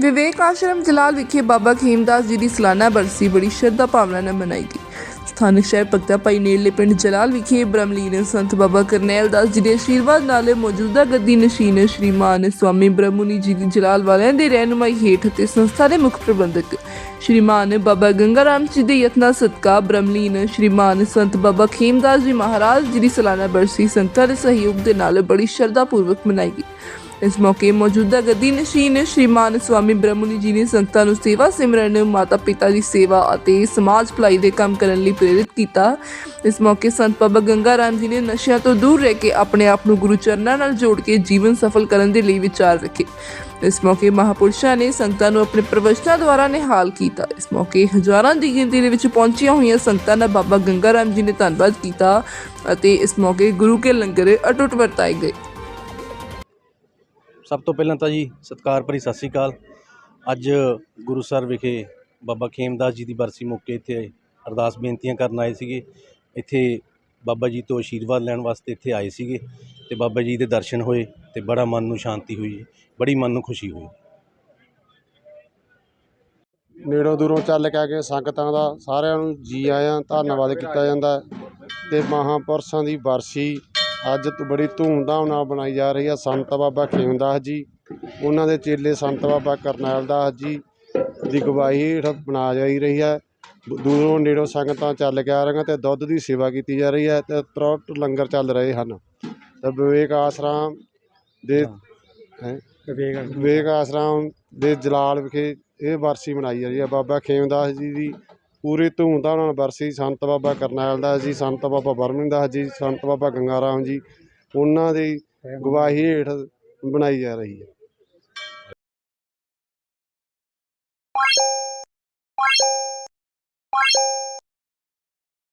ਵਿਵੇਕ ਆਸ਼ਰਮ ਜਲਾਲ ਵਿਖੇ ਬਾਬਾ ਖੇਮਦਾਸ ਜੀ ਦੀ ਸਾਲਾਨਾ ਬਰਸੀ ਬੜੀ ਸ਼ਰਧਾ ਭਾਵਨਾ ਨਾਲ ਮਨਾਈ ਗਈ। ਸਥਾਨਕ ਸ਼ਹਿਰ ਭਗਤਾ ਭਾਈ ਨੇੜਲੇ ਪਿੰਡ ਜਲਾਲ ਵਿਖੇ ਬ੍ਰਹਮਲੀਨ ਸੰਤ ਬਾਬਾ ਕਰਨੈਲ ਦਾਸ ਜੀ ਦੇ ਆਸ਼ੀਰਵਾਦ ਨਾਲ ਮੌਜੂਦਾ ਗੱਦੀ ਨਸ਼ੀਨ ਸ਼੍ਰੀਮਾਨ ਸਵਾਮੀ ਬ੍ਰਹਮੁਨੀ ਜੀ ਦੀ ਜਲਾਲ ਵਾਲਿਆਂ ਦੇ ਰਹਿਨੁਮਾਈ ਹੇਠ ਅਤੇ ਸੰਸਥਾ ਦੇ ਮੁੱਖ ਪ੍ਰਬੰਧਕ ਸ਼੍ਰੀਮਾਨ ਬਾਬਾ ਗੰਗਾ ਰਾਮ ਜੀ ਦੇ ਯਤਨਾਂ ਸਦਕਾ ਬ੍ਰਹਮਲੀਨ ਸ਼੍ਰੀਮਾਨ ਸੰਤ ਬਾਬਾ ਖੇਮਦਾਸ ਜੀ ਮਹਾਰਾਜ ਜੀ ਦੀ ਸਾਲਾਨਾ ਬਰਸੀ ਸੰਗਤਾਂ ਦੇ ਸਹਿਯੋਗ ਦੇ ਨਾਲ ਬੜੀ ਸ਼ਰਧਾ ਪੂਰਵਕ ਮਨਾਈ ਗਈ। ਇਸ ਮੌਕੇ ਮੌਜੂਦਾ ਗੱਦੀ ਨਸ਼ੀਨ ਸ਼੍ਰੀਮਾਨ ਸਵਾਮੀ ਬ੍ਰਹਮੁਨੀ ਜੀ ਨੇ ਸੰਗਤਾਂ ਨੂੰ ਸੇਵਾ ਸਿਮਰਨ, ਮਾਤਾ ਪਿਤਾ ਦੀ ਸੇਵਾ ਅਤੇ ਸਮਾਜ ਭਲਾਈ ਦੇ ਕੰਮ ਕਰਨ ਲਈ ਪ੍ਰੇਰਿਤ ਕੀਤਾ। ਇਸ ਮੌਕੇ ਸੰਤ ਬਾਬਾ ਗੰਗਾ ਰਾਮ ਜੀ ਨੇ ਨਸ਼ਿਆਂ ਤੋਂ ਦੂਰ ਰਹਿ ਕੇ ਆਪਣੇ ਆਪ ਨੂੰ ਗੁਰੂ ਚਰਨਾਂ ਨਾਲ ਜੋੜ ਕੇ ਜੀਵਨ ਸਫਲ ਕਰਨ ਦੇ ਲਈ ਵਿਚਾਰ ਰੱਖੇ। ਇਸ ਮੌਕੇ ਮਹਾਪੁਰਸ਼ਾਂ ਨੇ ਸੰਗਤਾਂ ਨੂੰ ਆਪਣੇ ਪ੍ਰਵਚਨਾਂ ਦੁਆਰਾ ਨਿਹਾਲ ਕੀਤਾ। ਇਸ ਮੌਕੇ ਹਜ਼ਾਰਾਂ ਦੀ ਗਿਣਤੀ ਦੇ ਵਿੱਚ ਪਹੁੰਚੀਆਂ ਹੋਈਆਂ ਸੰਗਤਾਂ ਦਾ ਬਾਬਾ ਗੰਗਾ ਰਾਮ ਜੀ ਨੇ ਧੰਨਵਾਦ ਕੀਤਾ ਅਤੇ ਇਸ ਮੌਕੇ ਗੁਰੂ ਕੇ ਲੰਗਰ ਅਟੁੱਟ ਵਰਤਾਏ ਗਏ। ਸਭ ਤੋਂ ਪਹਿਲਾਂ ਤਾਂ ਜੀ, ਸਤਿਕਾਰ ਭਰੀ ਸਤਿ ਸ੍ਰੀ ਅਕਾਲ। ਅੱਜ ਗੁਰੂਸਰ ਵਿਖੇ ਬਾਬਾ ਖੇਮਦਾਸ ਜੀ ਦੀ ਬਰਸੀ ਮੌਕੇ ਇੱਥੇ ਅਰਦਾਸ ਬੇਨਤੀਆਂ ਕਰਨ ਆਏ ਸੀਗੇ। ਇੱਥੇ ਬਾਬਾ ਜੀ ਤੋਂ ਆਸ਼ੀਰਵਾਦ ਲੈਣ ਵਾਸਤੇ ਇੱਥੇ ਆਏ ਸੀਗੇ ਤੇ ਬਾਬਾ ਜੀ ਦੇ ਦਰਸ਼ਨ ਹੋਏ ਤੇ ਬੜਾ ਮਨ ਨੂੰ ਸ਼ਾਂਤੀ ਹੋਈ, ਬੜੀ ਮਨ ਨੂੰ ਖੁਸ਼ੀ ਹੋਈ। ਨੇੜੋਂ ਦੂਰੋਂ ਚੱਲ ਕੇ ਆ ਕੇ ਸੰਗਤਾਂ ਦਾ ਸਾਰਿਆਂ ਨੂੰ ਜੀ ਆਇਆਂ, ਧੰਨਵਾਦ ਕੀਤਾ ਜਾਂਦਾ ਹੈ ਤੇ ਮਹਾਂਪੁਰਸ਼ਾਂ ਦੀ ਬਰਸੀ ਅੱਜ ਤੋਂ ਬੜੀ ਧੂਮਧਾਮ ਨਾਲ ਬਣਾਈ ਜਾ ਰਹੀ ਹੈ ਸੰਤ ਬਾਬਾ ਖੇਮਦਾਸ ਜੀ। ਉਹਨਾਂ ਦੇ ਚੇਲੇ ਸੰਤ ਬਾਬਾ ਕਰਨੈਲ ਦਾਸ ਜੀ ਦੀ ਗਵਾਹੀ ਹੇਠ ਬਣਾ ਜਾਈ ਰਹੀ ਹੈ ਦੂਰੋਂ ਨੇੜੋਂ ਸੰਗਤਾਂ ਚੱਲ ਕੇ ਆ ਰਹੀਆਂ ਤੇ ਦੁੱਧ ਦੀ ਸੇਵਾ ਕੀਤੀ ਜਾ ਰਹੀ ਹੈ ਤੇ ਤਰੁੱਟ ਲੰਗਰ ਚੱਲ ਰਹੇ ਹਨ। ਤੇ ਵਿਵੇਕ ਆਸ਼ਰਮ ਦੇ? ਵਿਵੇਕ ਆਸ਼ਰਮ। ਦੇ ਜਲਾਲ ਵਿਖੇ ਇਹ ਬਰਸੀ ਮਨਾਈ ਜਾ ਰਹੀ ਹੈ ਬਾਬਾ ਖੇਮਦਾਸ ਜੀ ਦੀ ਪੂਰੀ ਧੂਮ ਧਾਮ ਨਾਲ ਬਰਸੀ ਸੰਤ ਬਾਬਾ ਕਰਨੈਲ ਦਾ ਜੀ, ਸੰਤ ਬਾਬਾ ਬਰਮਿੰਗ ਦਾ ਜੀ, ਸੰਤ ਬਾਬਾ ਗੰਗਾ ਰਾਮ ਜੀ, ਉਹਨਾਂ ਦੀ ਗਵਾਹੀ ਹੇਠ ਬਣਾਈ ਜਾ ਰਹੀ ਹੈ।